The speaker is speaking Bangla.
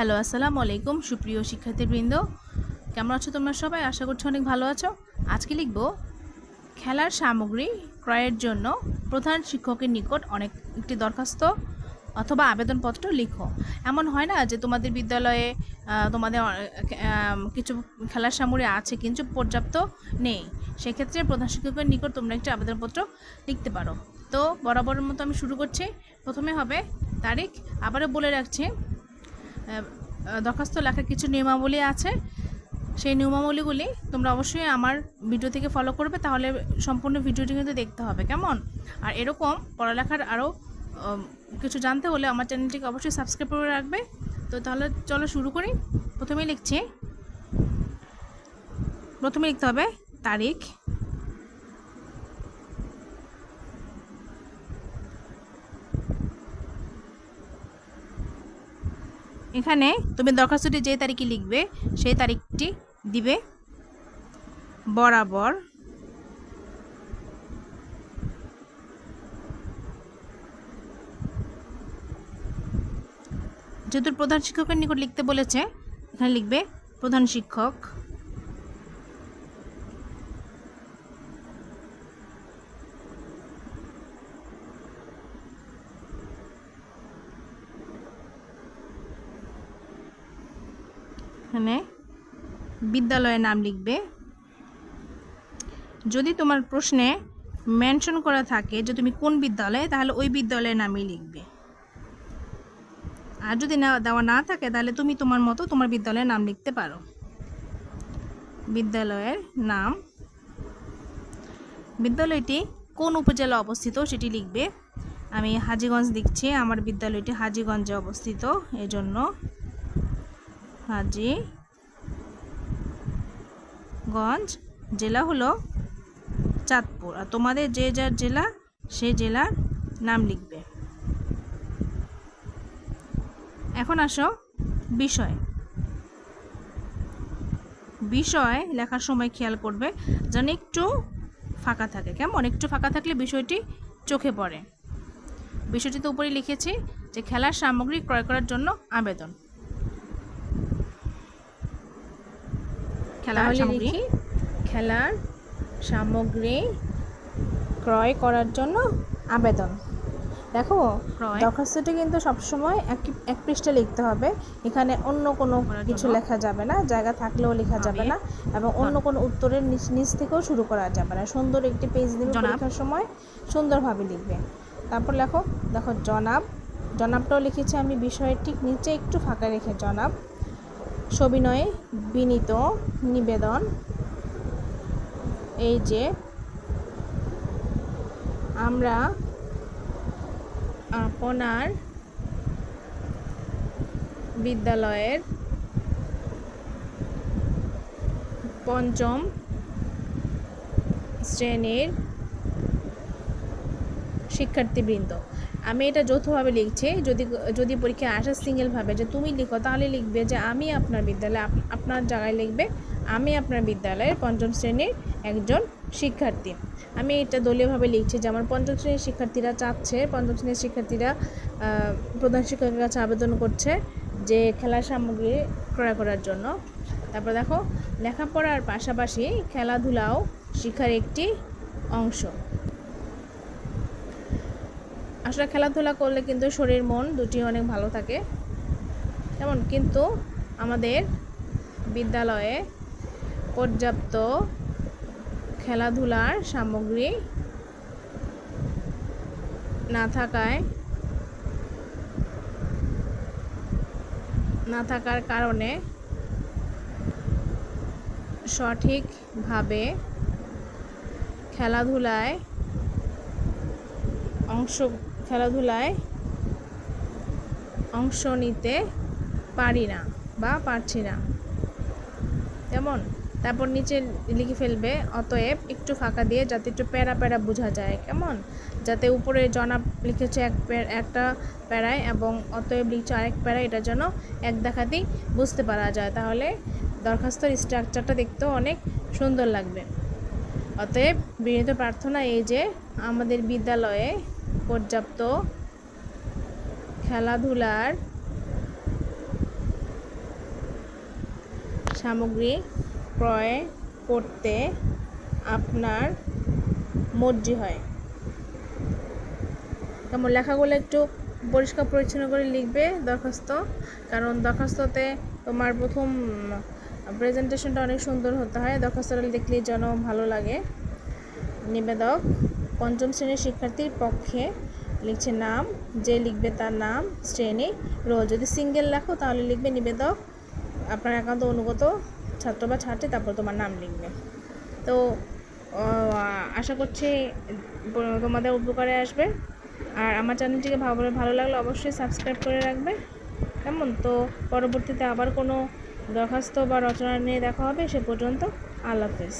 হ্যালো, আসসালামু আলাইকুম সুপ্রিয় শিক্ষার্থীবৃন্দ। কেমন আছো তোমরা সবাই? আশা করছি অনেক ভালো আছো। আজকে লিখব, খেলার সামগ্রী ক্রয়ের জন্য প্রধান শিক্ষকের নিকট অনেক একটি দরখাস্ত অথবা আবেদনপত্র লিখো। এমন হয় না যে তোমাদের বিদ্যালয়ে তোমাদের কিছু খেলার সামগ্রী আছে কিন্তু পর্যাপ্ত নেই। সেক্ষেত্রে প্রধান শিক্ষকের নিকট তোমরা একটি আবেদনপত্র লিখতে পারো। তো বরাবরের মতো আমি শুরু করছি। প্রথমে হবে তারিখ। আবারও বলে রাখছি দরখাস্ত লেখার কিছু নিয়মাবলী আছে। সেই নিয়মাবলীগুলি তোমরা অবশ্যই আমার ভিডিও থেকে ফলো করবে, তাহলে সম্পূর্ণ ভিডিওটি কিন্তু দেখতে হবে, কেমন? আর এরকম পড়ালেখার আরও কিছু জানতে হলে আমার চ্যানেলটিকে অবশ্যই সাবস্ক্রাইব করে রাখবে। তো তাহলে চলো শুরু করি। প্রথমেই লিখছি। প্রথমে লিখতে হবে তারিখ। এখানে তুমি দরখাস্তটি যে তারিখে লিখবে, সেই তারিখটি দিবে বরাবর। যেহেতু প্রধান শিক্ষকের নিকট লিখতে বলেছে, এখানে লিখবে, প্রধান শিক্ষক এখানে বিদ্যালয়ের নাম লিখবে। যদি তোমার প্রশ্নে মেনশন করা থাকে যে তুমি কোন বিদ্যালয়ে, তাহলে ওই বিদ্যালয়ের নামই লিখবে। আর যদি না দেওয়া না থাকে, তাহলে তুমি তোমার মতো তোমার বিদ্যালয়ের নাম লিখতে পারো। বিদ্যালয়ের নাম। বিদ্যালয়টি কোন উপজেলা অবস্থিত সেটি লিখবে। আমি হাজিগঞ্জ লিখছি, আমার বিদ্যালয়টি হাজিগঞ্জে অবস্থিত, এজন্য হাজিগঞ্জ জেলা হলো চাঁদপুর। আর তোমাদের যে যার জেলা, সে জেলার নাম লিখবে। এখন আসো বিষয়। বিষয় লেখার সময় খেয়াল করবে, যেন একটু ফাঁকা থাকে। কেমন? একটু ফাঁকা থাকলে বিষয়টি চোখে পড়ে। বিষয়টি তো উপরে লিখেছি যে, খেলার সামগ্রী ক্রয় করার জন্য আবেদন। তাহলে লিখি খেলার সামগ্রী ক্রয় করার জন্য আবেদন। দেখো। দরখাস্তটি কিন্তু সবসময় এক এক পৃষ্ঠা লিখতে হবে। এখানে অন্য কোনো কিছু লেখা যাবে না জায়গা থাকলেও লেখা যাবে না এবং অন্য কোনো উত্তরের নিচ নিচ থেকেও শুরু করা যাবে না। সুন্দর একটি পেজ দিবে। পরীক্ষার সময় সুন্দরভাবে লিখবে। তারপর লেখো দেখো জনাব। জনাবটাও লিখেছি আমি বিষয়ের ঠিক নিচে একটু ফাঁকা রেখে জনাব। সবিনয়ে বিনীত নিবেদন। এই যে আমরা আপনার বিদ্যালয়ের পঞ্চম শ্রেণির শিক্ষার্থীবৃন্দ। আমি এটা যৌথভাবে লিখছি, যদি যদি পরীক্ষায় আসে সিঙ্গেলভাবে যে তুমি লিখো, তাহলে লিখবে যে আমি আপনার বিদ্যালয়ে, আপ- আপনার জায়গায় লিখবে, আমি আপনার বিদ্যালয়ের পঞ্চম শ্রেণির একজন শিক্ষার্থী। আমি এটা দলীয়ভাবে লিখছি যেমন পঞ্চম শ্রেণির শিক্ষার্থীরা চাচ্ছে, পঞ্চম শ্রেণির শিক্ষার্থীরা প্রধান শিক্ষকের কাছে আবেদন করছে যে খেলার সামগ্রী ক্রয় করার জন্য। তারপর দেখো, লেখাপড়ার পাশাপাশি খেলাধুলাও শিক্ষার একটি অংশ। আসলে খেলাধুলা করলে কিন্তু শরীর, মন দুটি অনেক ভালো থাকে। যেমন কিন্তু আমাদের বিদ্যালয়ে পর্যাপ্ত খেলাধুলার সামগ্রী না থাকায়, না থাকার কারণে সঠিকভাবে খেলাধুলায় অংশ খেলাধুলায় অংশ নিতে পারি না বা পারছি না। যেমন, তারপর নিচে লিখে ফেলবে, অতএব একটু ফাঁকা দিয়ে যাতে একটু প্যারা প্যারা বোঝা যায়, কেমন? যাতে উপরে জনাব লিখেছে এক একটা প্যারায় এবং অতএব লিখছে আরেক প্যারায়, এটা যেন এক দেখাতেই বুঝতে পারা যায়। তাহলে দরখাস্তর স্ট্রাকচারটা দেখতেও অনেক সুন্দর লাগবে। অতএব বিনীত প্রার্থনা এই যে, আমাদের বিদ্যালয়ে পর্যাপ্ত খেলাধুলার সামগ্রী ক্রয় করতে আপনার মর্জি হয়। কেমন লেখাগুলো একটু পরিষ্কার পরিচ্ছন্ন করে লিখবে দরখাস্ত, কারণ দরখাস্ততে তোমার প্রথম প্রেজেন্টেশনটা অনেক সুন্দর হতে হয়, দরখাস্তটা দেখলে যেন ভালো লাগে। নিবেদক পঞ্চম শ্রেণির শিক্ষার্থীর পক্ষে লিখছে নাম, যে লিখবে তার নাম, শ্রেণি, রোল। যদি সিঙ্গেল লেখো, তাহলে লিখবে নিবেদক, আপনার একান্ত অনুগত ছাত্র বা ছাত্রী, তারপর তোমার নাম লিখবে। তো আশা করছি তোমাদের উপকারে আসবে। আর আমার চ্যানেলটিকে ভালো ভালো লাগলে অবশ্যই সাবস্ক্রাইব করে রাখবে। কেমন? তো পরবর্তীতে আবার কোনো দরখাস্ত বা রচনা নিয়ে দেখা হবে, সে পর্যন্ত আল্লাহ হাফেজ।